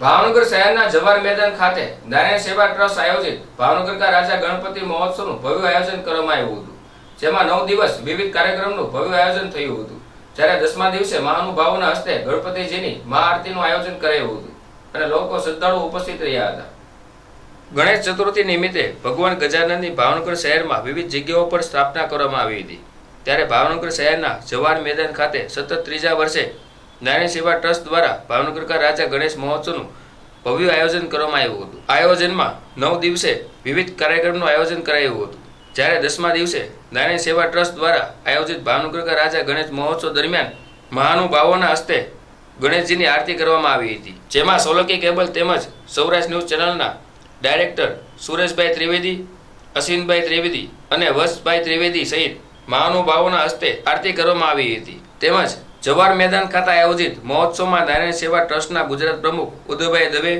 ભાવનગર શહેરના જવાર મેદાન ખાતે નારાયણ સેવા ટ્રસ્ટ આયોજિત ભાવનગર કા રાજા ગણપતિ મહોત્સવનું ભવ્ય આયોજન કરવામાં આવ્યું હતું. જેમાં નવ દિવસ વિવિધ કાર્યક્રમનું ભવ્ય આયોજન થયું હતું. જ્યારે દસમા દિવસે મહાનુભાવોના હસ્તે ગણપતિજીની મહાઆરતીનું આયોજન કરાયું હતું અને લોકો શ્રદ્ધાળુ ઉપસ્થિત રહ્યા હતા. ગણેશ ચતુર્થી નિમિત્તે ભગવાન ગજાનંદની ભાવનગર શહેરમાં વિવિધ જગ્યાઓ પર સ્થાપના કરવામાં આવી હતી. ત્યારે ભાવનગર શહેરના જવાન મેદાન ખાતે સતત ત્રીજા વર્ષે નારાયણ સેવા ટ્રસ્ટ દ્વારા ભાવનગર કા રાજા ગણેશ મહોત્સવનું ભવ્ય આયોજન કરવામાં આવ્યું હતું. આયોજનમાં નવ દિવસે વિવિધ કાર્યક્રમનું આયોજન કરાયું હતું. જ્યારે દસમા દિવસે નારાયણ સેવા ટ્રસ્ટ દ્વારા આયોજિત ભાવનગર કા રાજા ગણેશ મહોત્સવ દરમિયાન મહાનુભાવોના હસ્તે ગણેશજીની આરતી કરવામાં આવી હતી. જેમાં સોલંકી કેબલ તેમજ સૌરાષ્ટ્ર ન્યૂઝ ચેનલના ડાયરેક્ટર સુરેશભાઈ ત્રિવેદી, અશ્વિનભાઈ ત્રિવેદી અને વશભાઈ ત્રિવેદી સહિત મહાનુભાવોના હસ્તે આરતી કરવામાં આવી હતી. તેમજ જવાહર મેદાન ખાતે આયોજિત મહોત્સવમાં નારાયણ સેવા ટ્રસ્ટના ગુજરાત પ્રમુખ ઉદયભાઈ દવે,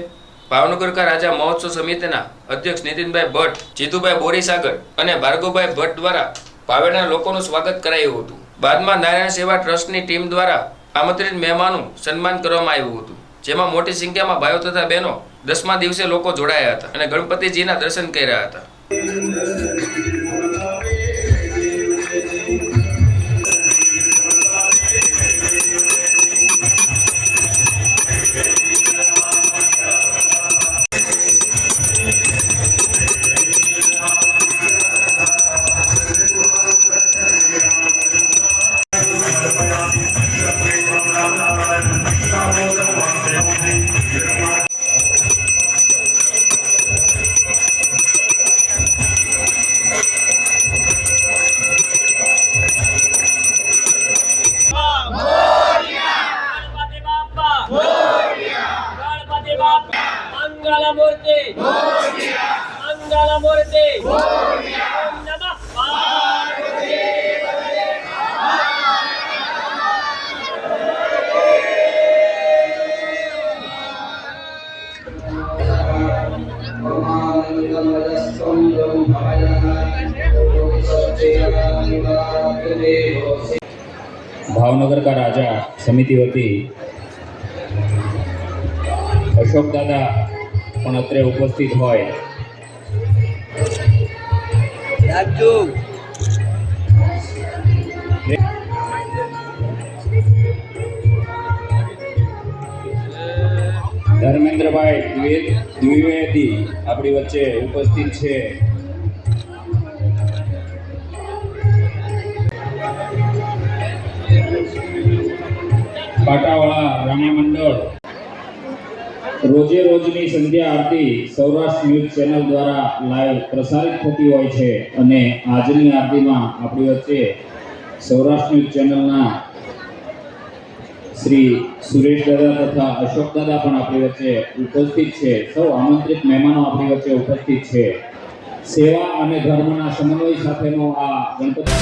ભાવનગરકા રાજા મહોત્સવ સમિતિના અધ્યક્ષ નીતિનભાઈ ભટ્ટ, જીતુભાઈ બોરીસાગર અને ભાર્ગવભાઈ ભટ્ટ દ્વારા ભાવેના લોકોનું સ્વાગત કરાયું હતું. બાદમાં નારાયણ સેવા ટ્રસ્ટની ટીમ દ્વારા આમંત્રિત મહેમાનનું સન્માન કરવામાં આવ્યું હતું. જેમાં મોટી સંખ્યામાં ભાઈઓ તથા બહેનો દસમા દિવસે લોકો જોડાયા હતા અને ગણપતિજીના દર્શન કર્યા હતા. Mangala Murti! Mangala Murti! Bhavnagar કા રાજા સમિતિ વતી અશોક દાદા પણ અત્રે ઉપસ્થિત હોય. ધર્મેન્દ્રભાઈ દ્વિ- દ્વિવેદી આપણી વચ્ચે ઉપસ્થિત છે. પાટાવાળા રાણી મંડળ. રોજે રોજની સંધ્યા આરતી સૌરાષ્ટ્ર ન્યૂઝ ચેનલ દ્વારા લાઈવ પ્રસારિત થતી હોય છે અને આજની આરતીમાં આપણી વચ્ચે સૌરાષ્ટ્ર ન્યૂઝ ચેનલના શ્રી સુરેશ દાદા તથા અશોક દાદા પણ આપણી વચ્ચે ઉપસ્થિત છે. સૌ આમંત્રિત મહેમાનો આપણી વચ્ચે ઉપસ્થિત છે. સેવા અને ધર્મના સમન્વય સાથેનો આ ગણપતિ